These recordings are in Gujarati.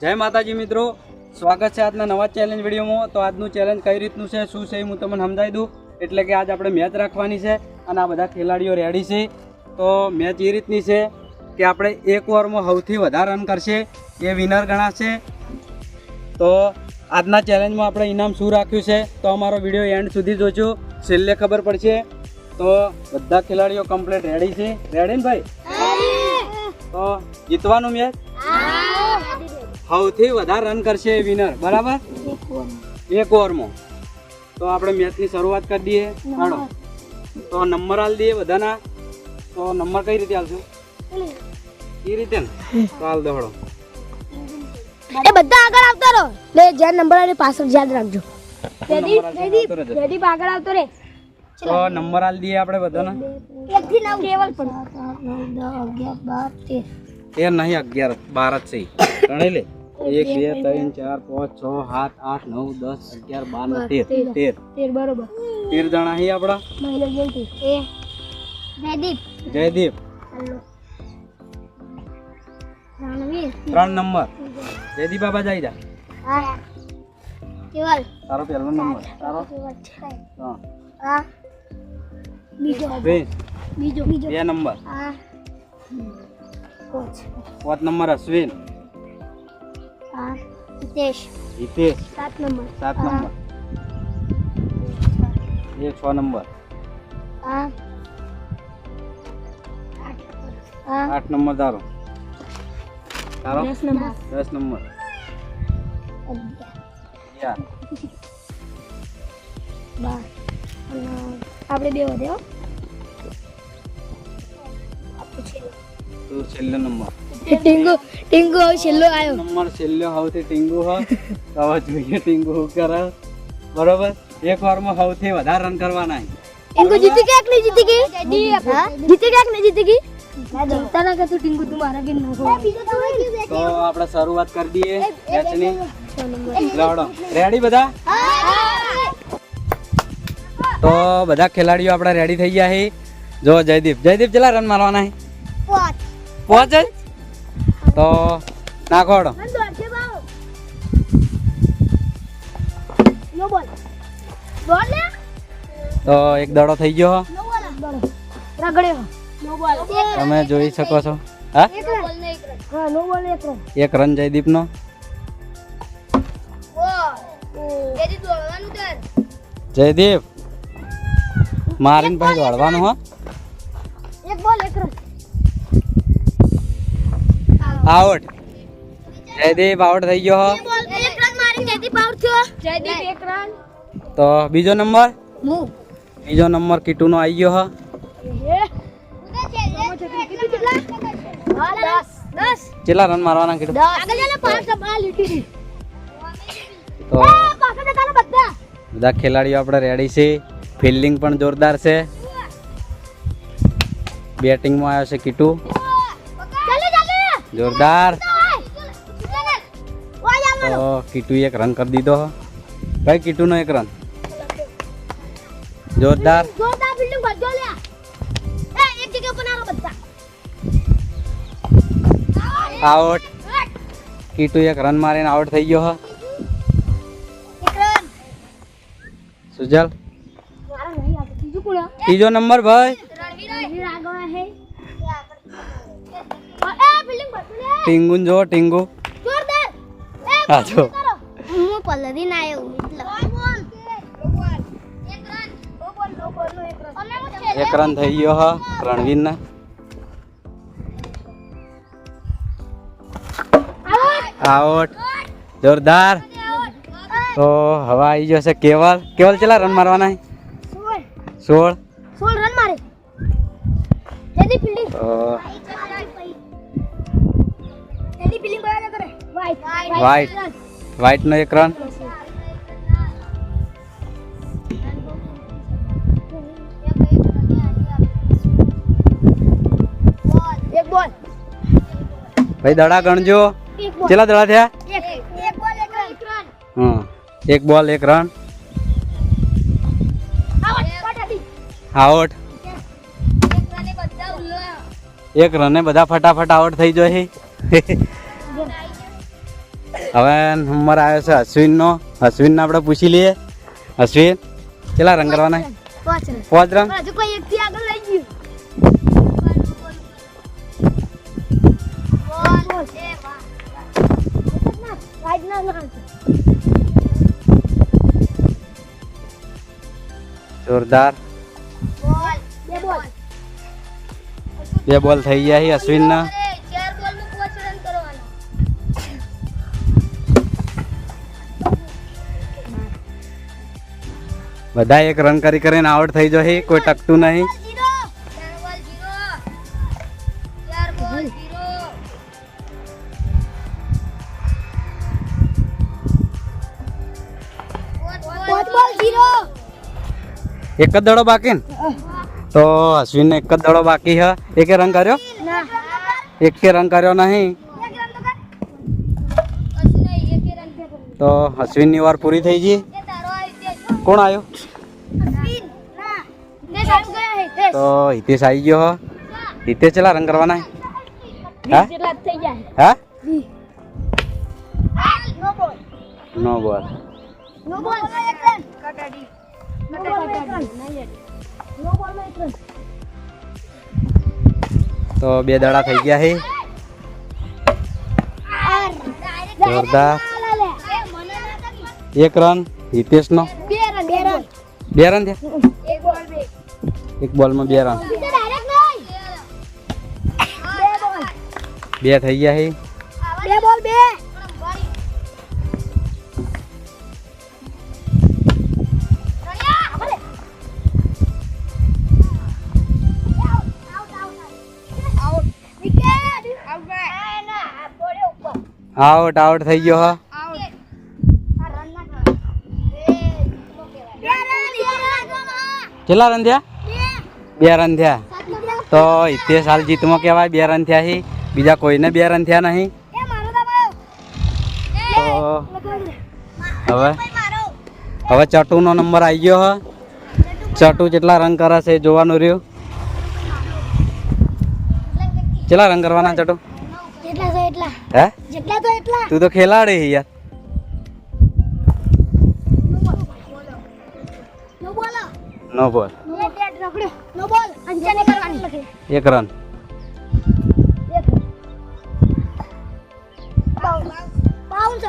જય માતાજી મિત્રો. સ્વાગત છે આજના નવા ચેલેન્જ વિડીયોમાં. તો આજનું ચેલેન્જ કઈ રીતનું છે શું છે એ હું તમને સમજાવી દઉં. એટલે કે આજ આપણે મેચ રાખવાની છે અને આ બધા ખેલાડીઓ રેડી છે. તો મેચ એ રીતની છે કે આપણે એક ઓવરમાં સૌથી વધારે રન કરશે એ વિનર ગણાશે. તો આજના ચેલેન્જમાં આપણે ઇનામ શું રાખ્યું છે તો અમારો વીડિયો એન્ડ સુધી જોજો. છેલ્લે ખબર પડશે. તો બધા ખેલાડીઓ કમ્પ્લીટ રેડી છે. રેડી ને ભાઈ? તો જીતવાનું મેચ સૌથી વધારે રન કરશે એ વિનર બરાબર? એક ઓવરમાં. તો આપણે મેચની શરૂઆત કરી દઈએ. હાડો તો નંબર આલ દઈએ બધાના. તો નંબર કઈ રીતે આલશું એ રીતે ને? તો હાલ દો હળો એ બધા આગળ આવતા રહો. લે જ્યાં નંબર આવે પાછળ યાદ રાખજો. આલશું, આવતો જયદીપ આગળ આવતો રે તો નંબર આલ દઈએ આપણે બધાના. 1 થી 9 કેવલ પણ. અગિયાર બાર તેર. તેર નહીં અગિયાર બાર જ છે ગણી લે. એક બે ત્રણ ચાર પાંચ છ સાત આઠ નવ દસ અગિયાર બાર ને તેર. તેર. તેર. બરોબર. તેર જણા અહીં આપણા જયદીપ. જયદીપ. ત્રણ નંબર. જયદીપ બાબા જાય જા. તારો પહેલો નંબર. તારો? હા. હા. બીજો. બે. બીજો બીજો. બે નંબર. પાંચ નંબર અશ્વિન. હિતેશ. હિતેશ. સાત નંબર. સાત નંબર. એ છ નંબર. આઠ નંબર તારો. તારો? દસ નંબર. દસ નંબર. યાર બાર. આપણે બે વધે હો. તું છેલ્લો નંબર. ટીંગુ ટીંગુ હવે છેલ્લો આવ્યો નંબર છેલ્લો સૌથી ટીંગુ હ તો હવે જોઈએ ટીંગુ શું કરે બરોબર એક વારમાં સૌથી વધારે રન કરવાના છે. ટીંગુ જીતી ગયા કે નહીં જીતી ગઈ હા જીતી ગયા કે નહીં જીતી ગઈ જીતતા ના કે તું ટીંગુ તું મારા બી નાખો તો આપણે શરૂઆત કરી દઈએ મેચની લાવડો રેડી બધા તો બધા ખેલાડીઓ આપણા રેડી થઈ ગયા છે જો જયદીપ જયદીપ કેટલા રન મારવાના છે પાંચ જ તો નાખો હળો. નો બોલ. બોલ લે તો એક દડો થઈ ગયો તમે જોઈ શકો છો. હા? એક રન. જયદીપ નો જયદીપ મારીને પછી દોડવાનું હો. આઉટ જયદીપ આઉટ થઈ ગયો તો બીજો નંબર? બીજો નંબર કીટુનો આવી ગયો હો. કેટલા રન મારવાના કીટુ? તો ને બધા. બધા ખેલાડીઓ આપણે રેડી છે. ફિલ્ડિંગ પણ જોરદાર છે. બેટિંગમાં આવ્યો છે કીટુ. જોરદાર. તો કીટુ એક રન કરી દીધો હો. ભાઈ કીટુનો એક રન જોરદાર આઉટ કીટુ એક રન મારીને આઉટ થઈ ગયો હો સુજલ મારા નહીં આવતું બીજું કોણ ત્રીજો નંબર ભાઈ ટીંગુન જો ટીંગુ. હા જો હું પલ્લવી ના આવ્યો એક રન નો નો બોલ એક રન એક રન થઈ ગયો હો. રણવીરને. આઉટ. જોરદાર. તો હવે આવી જશે કેવલ. કેવલ ચેલા રન મારવાના? સોળ. સોળ. રન મારે. ફિલ્ડિંગ. તો જલ્દી ફિલ્ડિંગ બરાબર કરે. White White. નો એક રન એક બોલ ભાઈ દડા ગણજો. એક કેટલા દડા થયા? એક. એક બોલ એક રન હા એક બોલ એક રન આઉટ એક રને બધા એક રને બધા ફટાફટ આઉટ થઈ જાય હવે નંબર આવ્યો છે અશ્વિનનો. અશ્વિનને આપણે પૂછી લઈએ. અશ્વિન કેટલા રંગ કરવાના? પાંચ રંગ. જોરદાર. બોલ. બે બોલ. થઈ ગયા અશ્વિનના. બધા એક રન કરી કરીને આઉટ થઈ જશે કોઈ ટકતું નહીં. એક જ દડો બાકી ને? તો અશ્વિનને એક જ દડો બાકી હ. એકે રંગ કર્યો એકે રંગ કર્યો નહીં તો અશ્વિનની વાર પૂરી થઈ ગઈ? કોણ આવ્યો તો હિતેશ આવી ગયો હ. હિતેશ ચલા રંગ કરવાના હે? હા? નો બોલ. તો બે દડા થઈ ગયા છે જોરદાર. એક રન હિતેશનો. નો બે રન થયા એક બોલ બે. એક બોલમાં બે રન બે થઈ ગયા છે બે બોલ બે. આઉટ આઉટ થઈ ગયો હ. કેટલા રન થયા? બે. રન થયા. તો હિતેશ હાલ જીતમાં કહેવાય બે રન થયા છે બીજા કોઈને બે રન થયા નહીં? તો હવે? હવે ચટુનો નંબર આવી ગયો હ. ચટુ. કેટલા રન કરે છે જોવાનું રહ્યું? કેટલા રન કરવાના ચટુ? હે? તો તું ખેલાડી યાર. નો બોલ. નો નો બોલ અંજાની કરવાની એક રન બાઉન્સ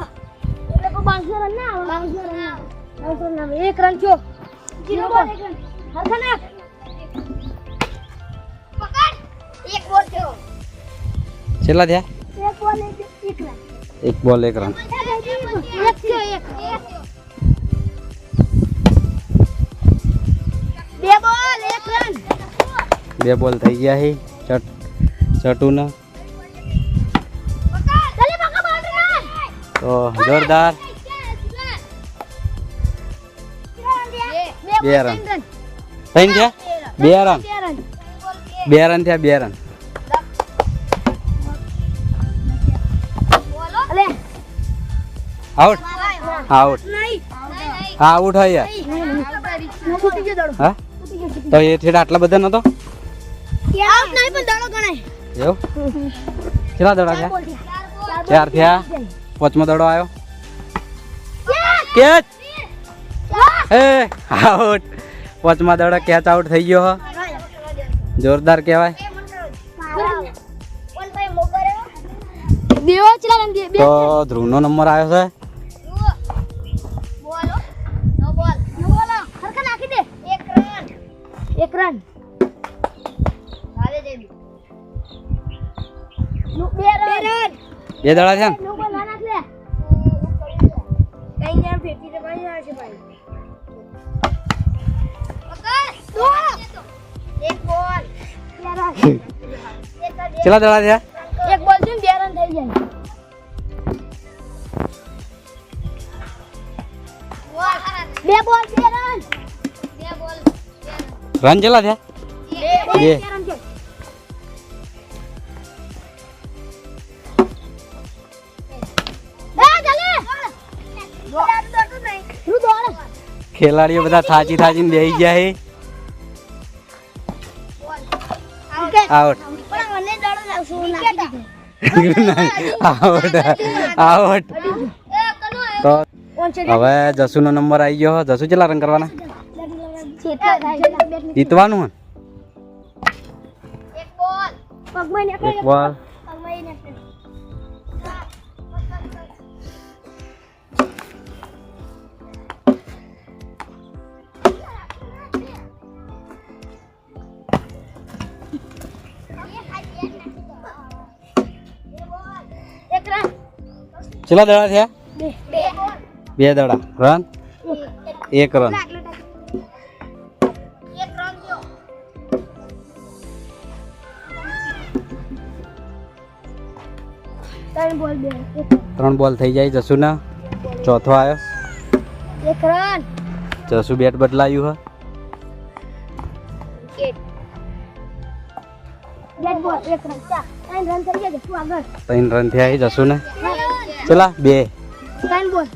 એટલે કોઈ બાઉન્સ રન ના આવે બાઉન્સ રન ના બાઉન્સ રન આવે એક રન થયો. જીરો બોલ. એક રન હરખા પકડ. એક બોલ થયો. કેટલા થયા? એક બોલ એક એક રન એક બોલ એક રન એક થયો એક. બે બોલ એક રન. બે બોલ થઈ ગયા છે ચટ ચટુના. તો જોરદાર. બે રન. થઈ ગયા બે રન. બે રન. થયા બે રન. આઉટ. આઉટ. હા આઉટ હોય. યાર હા? તો એ થેડા આટલા બધા નતો? એવું? કેટલા દડા થયા? ચાર થયા? પાંચમો દડો આવ્યો? કેચ? એ આઉટ પાંચમા દડો કેચ આઉટ થઈ ગયો હ. જોરદાર કહેવાય. તો ધ્રુવનો નંબર આવ્યો છે. ભાઈ પકડ એક બોલ કેટલા દડા થયા? એક બોલથી બે રન. થઈ જાય બે બોલ બે. રન બે બોલ રન કેટલા થયા. બે. રન ખેલાડીઓ બધા થાચી થાચીને બેસી ગયા છે આઉટ. આઉટ. આઉટ. હવે જસુનો નંબર આવી ગયો જસુ કેટલા રન કરવાના? જીતવાનું એક બોલ. કેટલા દડા થયા? બે. દડા. રન એક રન એક રન થયો ત્રણ બોલ બે. એક ત્રણ બોલ થઈ જાય. જસુના ચોથો આવ્યો એક રન જસુ બેટ બદલાયું હે. બે બોલ એક રન ચાર ત્રણ રન થયા છે જસુને. ચલા બે. ત્રણ બોલ.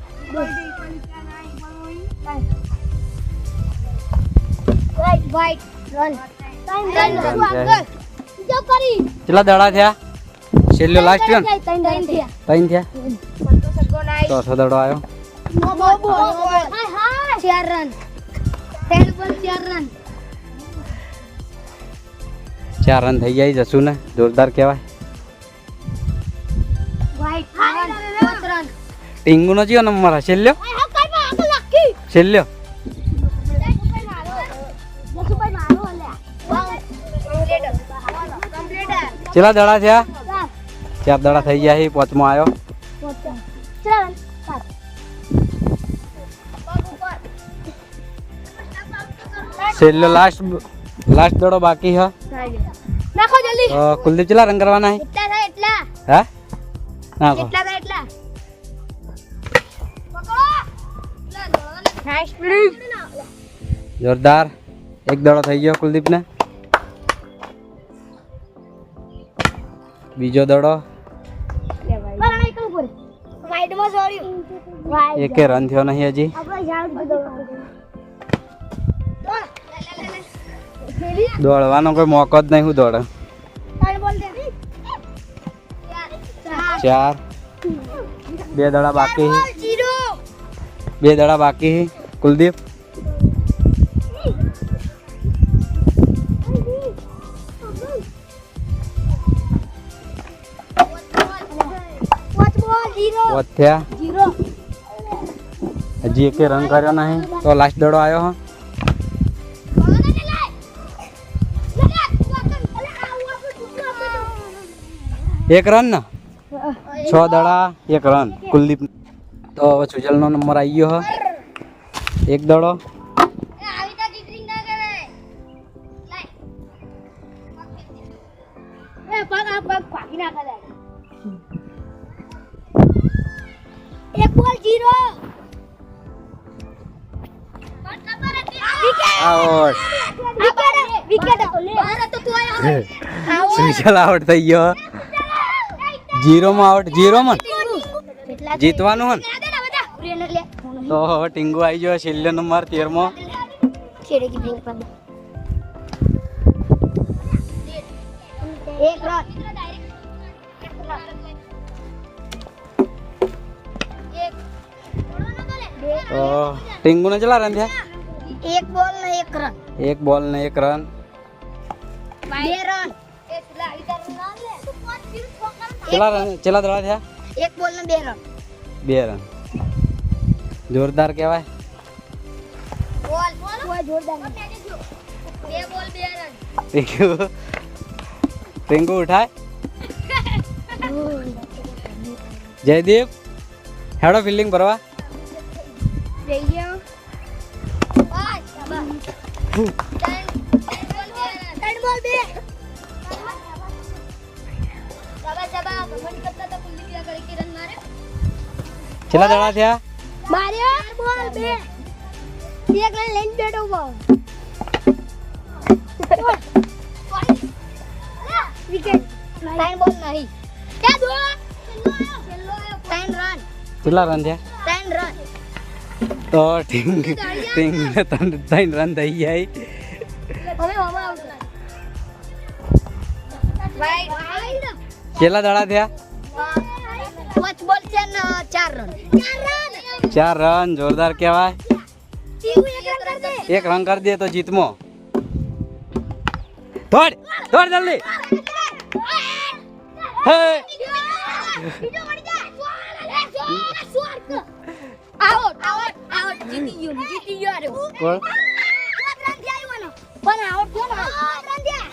કેટલા દડા થયા? છેલ્લો લાસ્ટ રન ત્રણ થયા ચોથો દડો આવ્યો. ચાર રન ચાર રન ચાર રન થઈ જાય જસુને. જોરદાર કહેવાય. આગળ લાગી નંબર જસુભાઈ મારો અલ્યા કમ્પ્લીટ કેટલા દડા થયા ચાર દડા થઈ ગયા છે પાંચમો આવ્યો છેલ્લો લાસ્ટ લાસ્ટ દડો બાકી હે નાખો જલ્દી કુલદીપ ચેલા રંગ કરવાના હે હા નાખો જોરદાર. એક દડો થઈ ગયો કુલદીપને. બીજો દડો. એક રન થયો નહીં હજી. દોડવાનો કોઈ મોકો જ નહીં હું દોડે. ચાર. બે દડા બાકી. બે દડા બાકી છે. કુલદીપ પાંચ બોલ જીરો પોત થયા જીરો હજી એકે રન કર્યો નહીં તો લાસ્ટ દડો આવ્યો હો એક રન ને છ દડા એક રન કુલદીપ તો હવે સુજલનો નંબર આવી ગયો હો. એક દડો. એક બોલ જીરો. Out wicket. વિકેટ તો તું આયો સુજલ આઉટ થઈ ગયો જીરોમાં આઉટ જીરોમાં. જીતવાનું હન તો હવે ટીંગુ આવી ગયો છેલ્લો નંબર તેરમાં. તો ટીંગુ ને ચલા રન. થયા? એક બોલ ને એક રન. એક બોલ ને એક રન. બે રન. ચલા રન ચલા દડા થયા? એક બોલ ને બે રન. બે રન. જોરદાર કહેવાય પિંકુ ઉઠાય જયદીપ હેડો ફિલ્ડિંગ ભરવા છેલ્લા દડા થયા માર્યો બોલ બે. એક લાઈન લઈને બેઠો ઊભો વિકેટ ત્રણ બોલ નહીં. કે દો ત્રણ રન કેટલા રન થયા? ત્રણ રન તો ટીંગ ટીંગને ત્રણ ત્રણ રન થઈ જાય. હવે હવે વાઈડ કેટલા દડા થયા? પાંચ બોલ છે ને ચાર રન ચાર રન ચાર રન જોરદાર કહેવાય. એક રન કર દે. તો જીતમો. દોડ દોડ જલ્દી.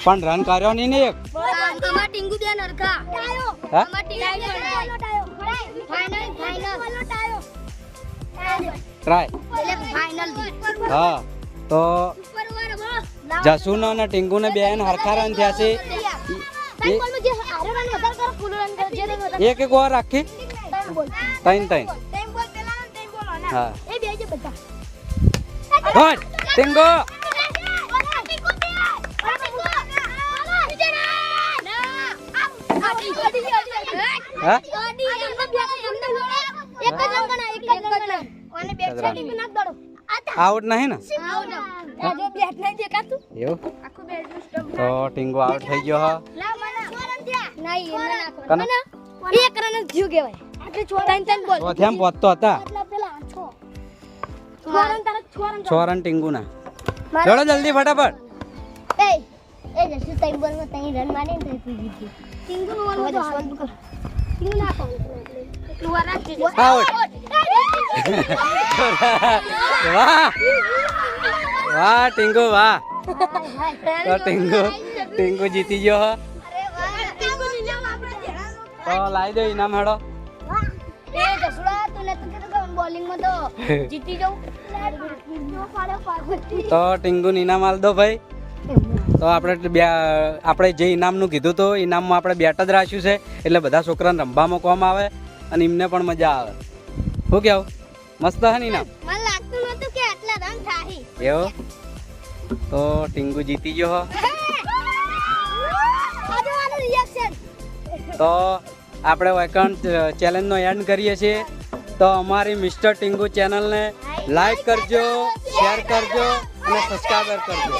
પણ રન કર્યો નહીં ને એક. અમાર ટીંગુ અમાર ટીંગુ એટલે ફાઇનલ હા તો જસુન અને ટીંગુને બે હરખા રન થયા છે. એક એક ઓવર રાખી. ત્રણ ત્રણ હા. ટીંગુ હા? આઉટ નહીં ને? એવું? તો ટીંગુ આઉટ થઈ ગયો હા. કના? એક રન જ થયું કહેવાય. આટલે છ રન બોલ. તો થેમ પહોંચતો હતા. પેલા છ છ. રન તારા છ રન છ રન ચડો જલ્દી ફટાફટ. એ એ જશું તઈ બોલમાં તઈ રન મારી ને તઈ જીતી. ટિંગુ નો બોલ તો સોલ્વ કર. ટિંગુ ના રાખજે. આઉટ. વાહ. વાહ ટીંગુ વાહ. તો ટીંગુ ટીંગુ જીતી ગયો તો લાવી દો ઇનામ હેડો. તું ટીંગુ ઇનામ આલ દો ભાઈ. તો આપણે બે આપણે જે ઇનામનું કીધું હતું ઇનામમાં આપણે બેટ જ રાખ્યું છે. એટલે બધા છોકરાને રમવા મૂકવામાં આવે અને એમને પણ મજા આવે. શું કેવું મસ્ત હે ને મને લાગતું નતું કે આટલા રંગ થાહી એવો? તો ટીંગુ જીતી ગયો હો. આજે આનું રિએક્શન તો આપણે વેકન્ટ ચેલેન્જનો એન્ડ કરીએ છીએ. તો અમારી મિસ્ટર ટીંગુ ચેનલને લાઈક કરજો શેર કરજો અને સબસ્ક્રાઈબર કરજો.